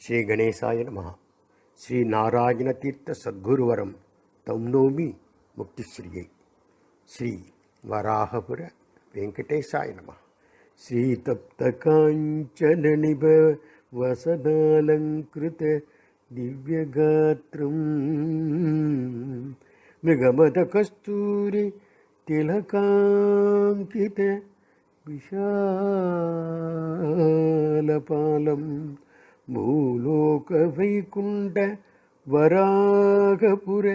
శ్రీ గణేశాయ నమ. శ్రీ నారాయణ తీర్థ సద్గురువరం తౌనోమి ముక్తిశ్రియై. శ్రీ వరాహపుర వెంకటేశాయ నమ. శ్రీ తప్తకాంచన నిభ వసనాలంకృత దివ్యగాత్రం మృగమద కస్తూరి తిలకాంకిత విశాలపాలం பூலோக வைகுண்ட வராகபுர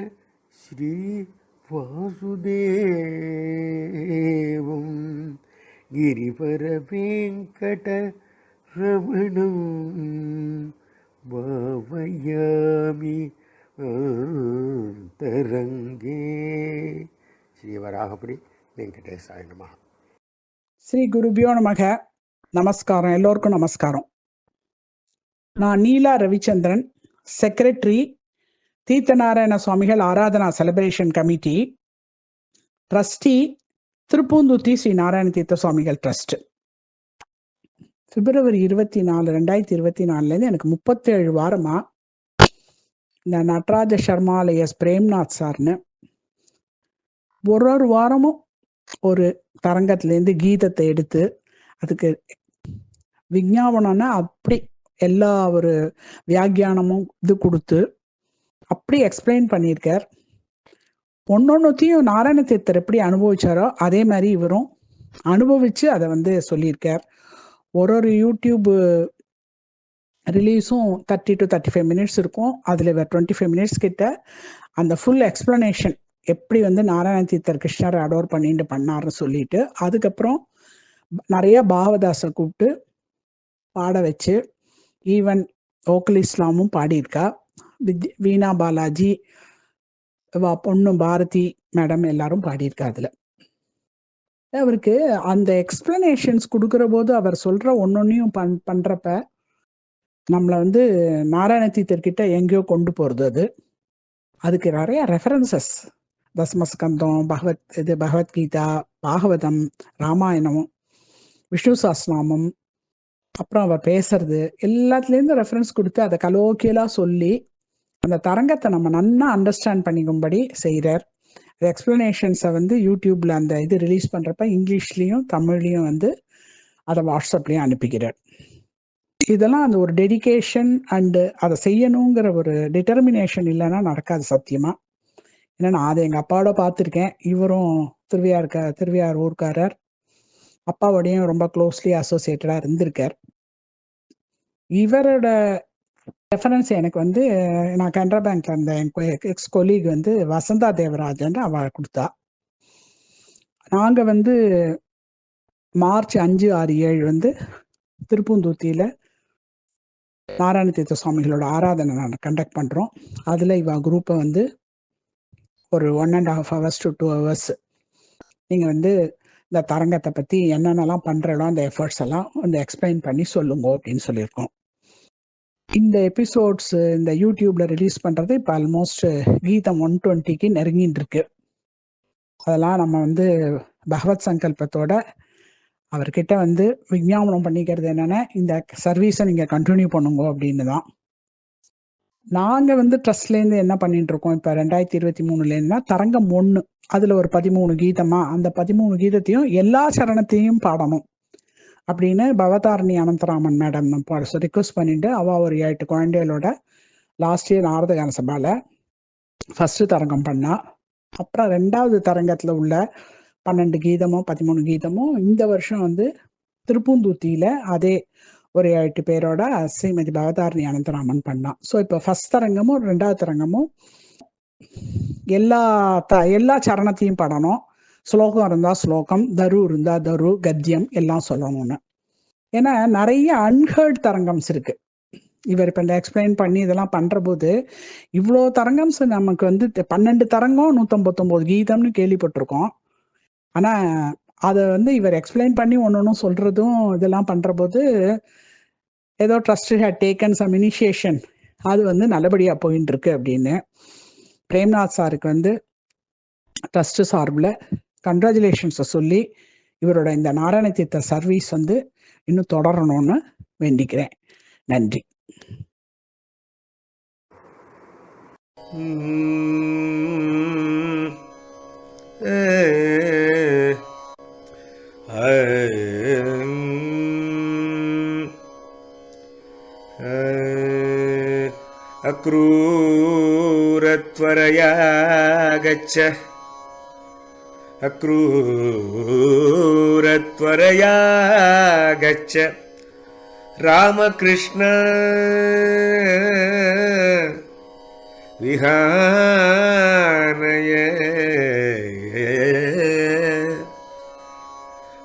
ஸ்ரீ வாசுதேவம் గిరివర వెంకట రమణం భావయామి తరంగే శ్రీవరాహపురి వెంకటేశాయ నమ శ్రీ గురుభ్యో నమః నమస్కారం ఎల్లోర్కు నమస్కారం நான் நீலா ரவிச்சந்திரன் செக்ரட்டரி தீர்த்தநாராயண சுவாமிகள் Aradhana celebration committee trustee Thirupoonthuruthi Sri Narayana Theertha சுவாமிகள் ட்ரஸ்ட் பிப்ரவரி இருபத்தி நாலு ரெண்டாயிரத்தி இருபத்தி நாலுலேருந்து எனக்கு முப்பத்தேழு வாரமா இந்த நடராஜ சர்மாலயஸ் பிரேம்நாத் சார்னு ஒரு ஒரு வாரமும் ஒரு தரங்கத்துலேருந்து கீதத்தை எடுத்து அதுக்கு விஞ்ஞாபனம்னா அப்படி எல்லா ஒரு வியாக்கியானமும் இது கொடுத்து அப்படி எக்ஸ்பிளைன் பண்ணியிருக்கார். ஒன்னொன்னுத்தையும் நாராயண தீர்த்தர் எப்படி அனுபவிச்சாரோ அதே மாதிரி இவரும் அனுபவிச்சு அதை வந்து சொல்லியிருக்கார். ஒரு ஒரு YouTube ரிலீஸும் thirty to thirty five minutes இருக்கும். அதில் டுவெண்ட்டி ஃபைவ் மினிட்ஸ் கிட்ட அந்த ஃபுல் எக்ஸ்ப்ளனேஷன் எப்படி வந்து நாராயண தீர்த்தர் கிருஷ்ணரை அடோர் பண்ணிட்டு பண்ணாருன்னு சொல்லிட்டு அதுக்கப்புறம் நிறைய பாவதாசை கூப்பிட்டு பாட வச்சு ஈவன் ஓக்கல் இஸ்லாமும் பாடியிருக்கா? வித் வீணா பாலாஜி வா பொண்ணு பாரதி மேடம் எல்லாரும் பாடியிருக்கா அதில். அவருக்கு அந்த எக்ஸ்பிளனேஷன்ஸ் கொடுக்குற போது அவர் சொல்கிற ஒன்னொன்னையும் பண் பண்ணுறப்ப நம்மளை வந்து நாராயண தீர்த்தர்கிட்ட எங்கேயோ கொண்டு போகிறது அது. அதுக்கு நிறைய ரெஃபரன்சஸ் தசமஸ்கந்தம் பகவத் இது பகவத்கீதா பாகவதம் ராமாயணம் விஷ்ணு சாஸ்நாமம் அப்புறம் அவர் பேசுறது எல்லாத்துலேருந்து ரெஃபரன்ஸ் கொடுத்து அதை கலோக்கியலாக சொல்லி அந்த தரங்கத்தை நம்ம நன்னா அண்டர்ஸ்டாண்ட் பண்ணிக்கும்படி செய்கிறார் எக்ஸ்பிளனேஷன்ஸை வந்து யூடியூப்பில் அந்த இது ரிலீஸ் பண்ணுறப்ப இங்கிலீஷ்லேயும் தமிழ்லேயும் வந்து அதை வாட்ஸ்அப்லேயும் அனுப்பிக்கிறார். இதெல்லாம் அந்த ஒரு டெடிகேஷன் அண்டு அதை செய்யணுங்கிற ஒரு டிட்டர்மினேஷன் இல்லைன்னா நடக்காது சத்தியமாக ஏன்னா நான் அதை எங்கள் அப்பாவோட பார்த்துருக்கேன். இவரும் திருவியார் க திருவியார் ஊர்க்காரர். அப்பாவோடையும் ரொம்ப க்ளோஸ்லி அசோசியேட்டடாக இருந்திருக்கார். இவரோட ரெஃபரன்ஸ் எனக்கு வந்து நான் கனரா பேங்க்ல இருந்த என் எக்ஸ் கொலீக் வந்து வசந்தா தேவராஜன் அவ கொடுத்தா. நாங்கள் வந்து மார்ச் அஞ்சு ஆறு ஏழு வந்து திருப்பூந்தூத்தியில் நாராயண தீர்த்த சுவாமிகளோட ஆராதனை நான் கண்டக்ட் பண்ணுறோம் அதில் இவ குரூப்பை வந்து ஒரு one and half hours to two hours நீங்கள் வந்து இந்த தரங்கத்தை பற்றி என்னென்னலாம் பண்ணுறோம் அந்த எஃபர்ட்ஸ் எல்லாம் வந்து எக்ஸ்பிளைன் பண்ணி சொல்லுங்க அப்படின்னு சொல்லியிருக்கோம். இந்த எபிசோட்ஸ் இந்த யூடியூப்ல ரிலீஸ் பண்ணுறது இப்போ ஆல்மோஸ்ட் கீதம் ஒன் டுவெண்ட்டிக்கு நெருங்கின்னு இருக்கு. அதெல்லாம் நம்ம வந்து பகவத் சங்கல்பத்தோட அவர்கிட்ட வந்து விஞ்ஞாபனம் பண்ணிக்கிறது என்னென்னா இந்த சர்வீஸை நீங்கள் கண்டினியூ பண்ணுங்க அப்படின்னு தான். நாங்கள் வந்து ட்ரஸ்ட்லேருந்து என்ன பண்ணிட்டு இருக்கோம் இப்போ ரெண்டாயிரத்தி இருபத்தி மூணுலேருந்துனா தரங்கம் ஒன்று அதில் ஒரு பதிமூணு கீதமா அந்த பதிமூணு கீதத்தையும் எல்லா சரணத்தையும் பாடணும். அப்படின்னு பவதாரணி அனந்தராமன் மேடம் ரிக்வஸ்ட் பண்ணிட்டு அவள் ஒரு எட்டு குழந்தைகளோட லாஸ்ட் இயர் நாரதகான சபாவில் ஃபஸ்ட்டு தரங்கம் பண்ணா அப்புறம் ரெண்டாவது தரங்கத்தில் உள்ள பன்னெண்டு கீதமும் பதிமூணு கீதமும் இந்த வருஷம் வந்து திருப்பூந்தூத்தியில் அதே ஒரு எட்டு பேரோட ஸ்ரீமதி பவதாரணி அனந்தராமன் பண்ணான் ஸோ இப்போ ஃபஸ்ட் தரங்கமும் ரெண்டாவது தரங்கமும் எல்லா த எல்லா சரணத்தையும் பாடணும். ஸ்லோகம் இருந்தால் ஸ்லோகம் தரு இருந்தால் தரு கத்தியம் எல்லாம் சொல்லணும்னு. ஏன்னா நிறைய அன்ஹர்ட் தரங்கம்ஸ் இருக்கு. இவர் இப்போ இந்த எக்ஸ்பிளைன் பண்ணி இதெல்லாம் பண்ணுற போது இவ்வளோ தரங்கம்ஸ் நமக்கு வந்து பன்னெண்டு தரங்கம் நூற்றம்பத்தொம்போது கீதம்னு கேள்விப்பட்டிருக்கோம். ஆனால் அதை வந்து இவர் எக்ஸ்பிளைன் பண்ணி ஒன்று ஒன்றும் சொல்கிறதும் இதெல்லாம் பண்ணுற போது ஏதோ trust had taken some initiation அது வந்து நல்லபடியாக போயின்னு இருக்கு அப்படின்னு. பிரேம்நாத் சாருக்கு வந்து ட்ரஸ்ட் சார்பில் கங்க்ராச்சுலேஷன்ஸை சொல்லி இவரோட இந்த நாராயண தீர்த்த சர்வீஸ் வந்து இன்னும் தொடரணும்னு வேண்டிக்கிறேன். நன்றி. ஏ. अक्रूरत्वरया गच्छ अक्रूरत्वरया गच्छ रामकृष्ण। विहानय।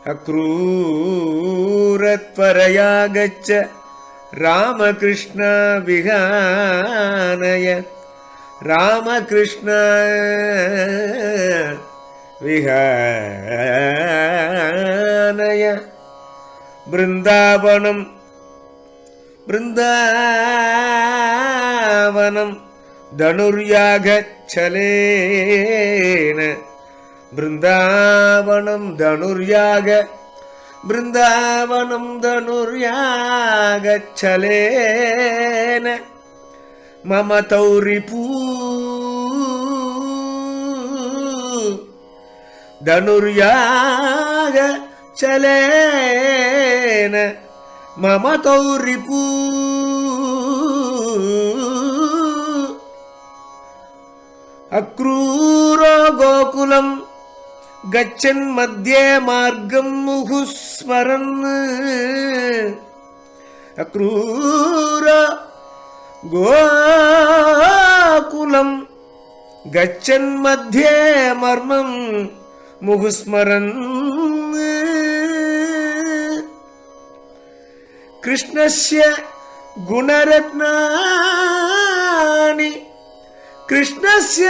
अक्रूरत्वरया गच्छ ராமகிருஷ்ண விகானய ராமகிருஷ்ண விகானய பிருந்தாவனம். பிருந்தாவனம். தனுர்யாகச்சலேன. பிருந்தாவனம் தனுர்யாக బృందావనం ధనుర్యాగచ్చలేన మమ తౌరిపూ ధనుర్యాగ చలేన మమ తౌరిపూ అక్రూరో గోకులం ഗച്ഛൻ മധ്യേ മാർഗം മുഹുസ്മരന്ന്. അക്രൂര ഗോകുലം ഗച്ഛൻ മധ്യേ മർമ്മം മുഹുസ്മരന്ന്. കൃഷ്ണസ്യ ഗുണരത്നാനി കൃഷ്ണസ്യ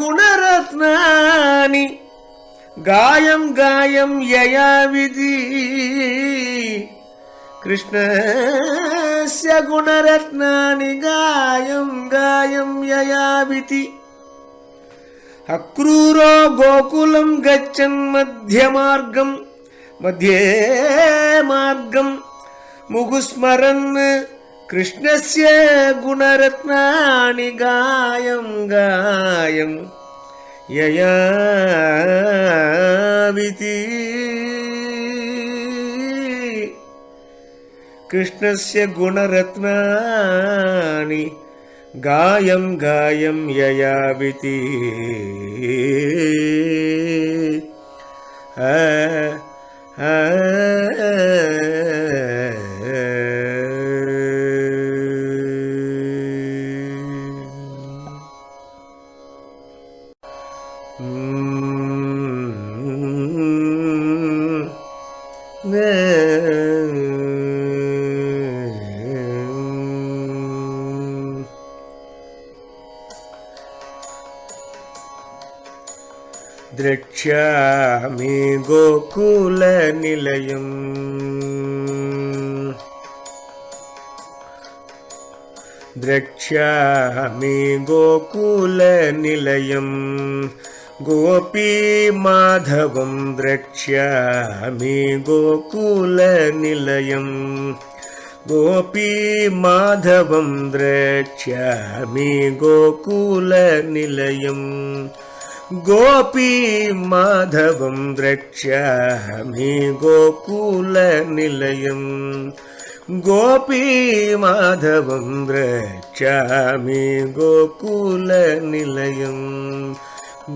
ഗുണരത്നാനി ഗായം ഗായം യയാവിധി. കൃഷ്ണസ്യ ഗുണരത്നാണി ഗായം ഗായം യയാവിധി. അക്രൂരോ ഗോകുലം ഗച്ഛൻ മധ്യമാർഗം മധ്യേ മാർഗം. മുകുസ്മരന് കൃഷ്ണസ്യ ഗുണരത്നാണി ഗായം ഗായം యయావితి. కృష్ణస్య గుణరత్నాని గాయం గాయం యయావితి. ఆ ఆ द्रक्ष्यामि गोकुलनिलयम् द्रक्ष्यामि गोकुलनिलयम् गोपीमाधवं द्रक्ष्यामि गोकुलनिलयम् गोपीमाधवं द्रक्ष्यामि गोकुलनिलयम् गोपीमाधवं द्रक्ष्यामि गोकुलनिलयम् गोपीमाधवं द्रक्ष्यामि गोकुलनिलयम्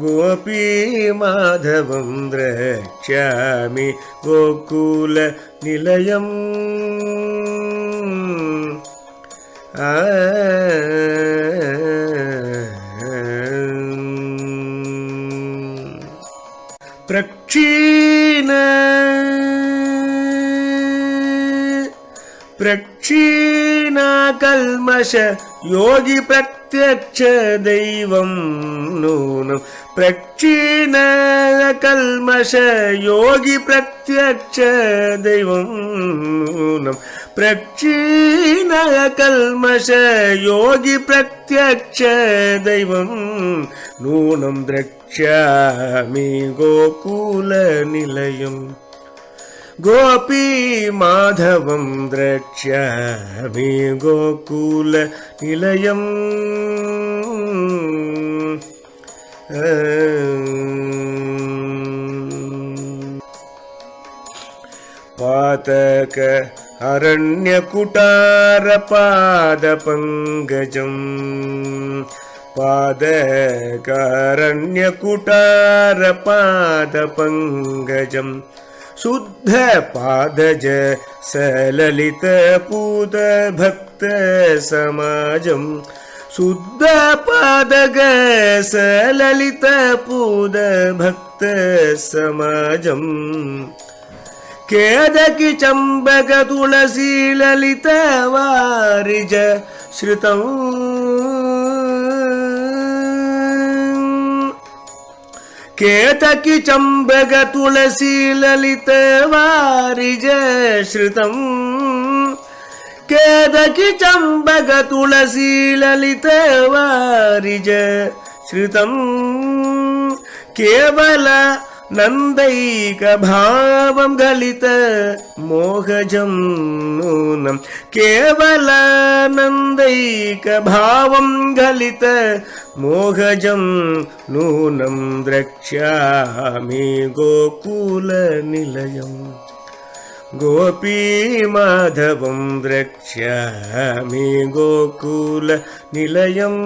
गोपीमाधवं द्रक्ष्यामि गोकुलनिलयम् आ प्रक्षीण प्रक्षीणाकल्मष योगि प्रत्यक्ष दैवं नूनं प्रक्षीणकल्मष योगि प्रत्यक्ष दैवं नूनं प्रक्षीणकल्मष योगि प्रत्यक्ष दैवं नूनं द्रक्ष्यामि गोकुलनिलयम् गोपीमाधवं द्रक्ष्यामि गोकुलनिलयम् पातक अरण्यकुटारपादपङ्कजम् पादकारण्यकुटारपादपङ्कजम् शुद्धपादज सललितपूतभक्तसमाजम् ശുദ്ധ പാതക സലിത പൂത ഭക്ത സമാജം കേദകി ചമ്പക തുളസി ലളിത വാരിജ ശ്രുതം കേതകി ചമ്പക തുളസി ലളിത വാരിജ ശ്രുതം ಕೇದಕಿ ಚಂಬಗ ತುಳಸಿ ಲಲಿತ ವಾರಿಜ ಶ್ರುತಂ ಕೇವಲ ನಂದೈಕ ಭಾವಂ ಗಲಿತ ಮೋಹಜಂ ನೂನಂ ಕೇವಲ ನಂದೈಕ ಭಾವಂ ಗಲಿತ ಮೋಹಜಂ ನೂನಂ ದ್ರಕ್ಷ್ಯಾಮಿ ಗೋಕುಲ ನಿಲಯಂ गोपीमाधवं द्रक्ष्यामि गोकुलनिलयम्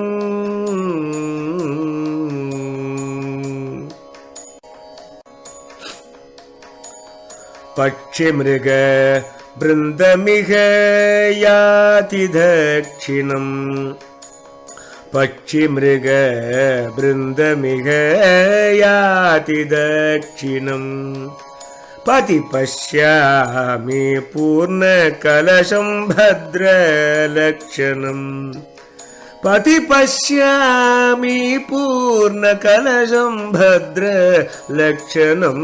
पक्षिमृग बृन्दमिह याति दक्षिणम् पक्षिमृग बृन्दमिह याति दक्षिणम् పతిపశ్యామి పూర్ణకలశం భద్రలక్షణం పతిపశ్యామి పూర్ణకలశం భద్రలక్షణం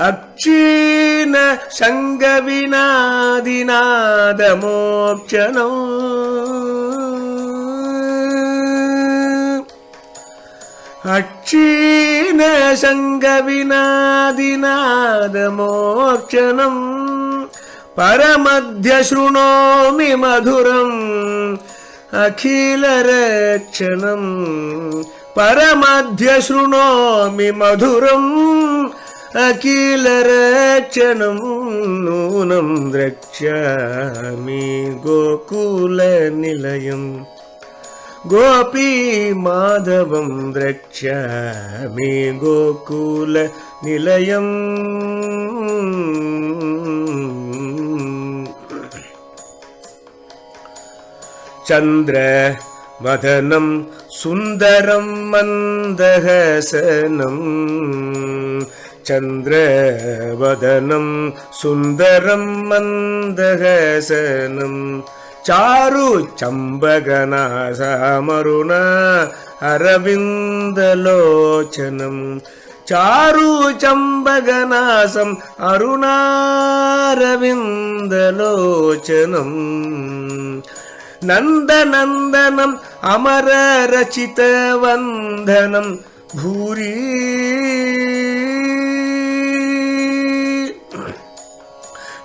అక్షీణ సంగవినాదినాదమోక్షణం అక్ష క్షీణ శంగ వినాదినాదమోక్షణం పరమధ్య శృణోమి మధురం అఖిలరక్షణం పరమధ్య శృణోమి మధురం అఖిలరక్షణం నూనం ద్రక్ష్యామి గోకుల నిలయం. गोकुलनिलयम् गोपीमाधवं द्रक्ष्यामि गोकुलनिलयम् चन्द्रवदनं सुन्दरं मन्दहसनम् चन्द्रवदनं सुन्दरं చారు చంబగన సమరుణ అరవిందలోచనం. చారు చంబగనాసం అరుణారవిందలోచనం నందనందనం అమర రచిత వందనం భూరీ.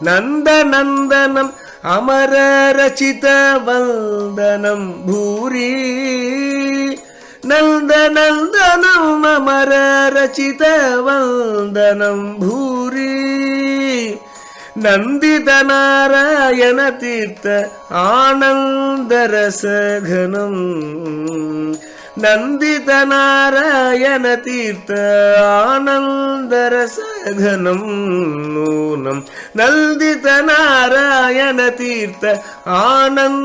నందనందనం அமர ரசித வந்தனம் பூரி. நந்த நந்தனம் அமர ரசித வந்தனம் பூரி. நந்தித நாராயண தீர்த்த ஆனந்த ரசகனம். నందిత నారాయణ తీర్థ ఆనందరసఘనం నూనం నందిత నారాయణ తీర్థ ఆనందరసఘనం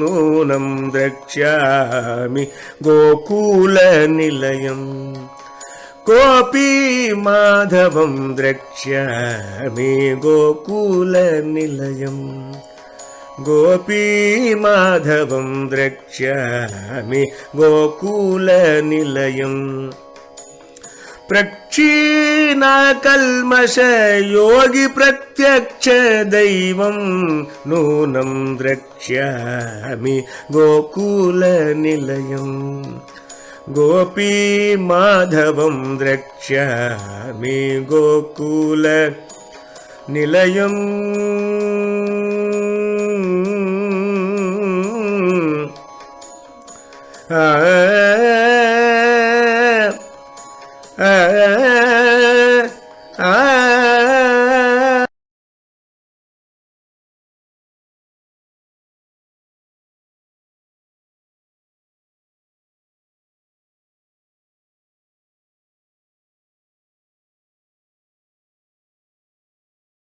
నూనం ద్రక్ష్యామి గోకూల నిలయం కోపీ మాధవం ద్రక్ష్యామి గోకూల నిలయం नूनं द्रक्ष्यामि गोकुलनिलयम् गोपी माधवं द्रक्ष्यामि गोकुल निलयम्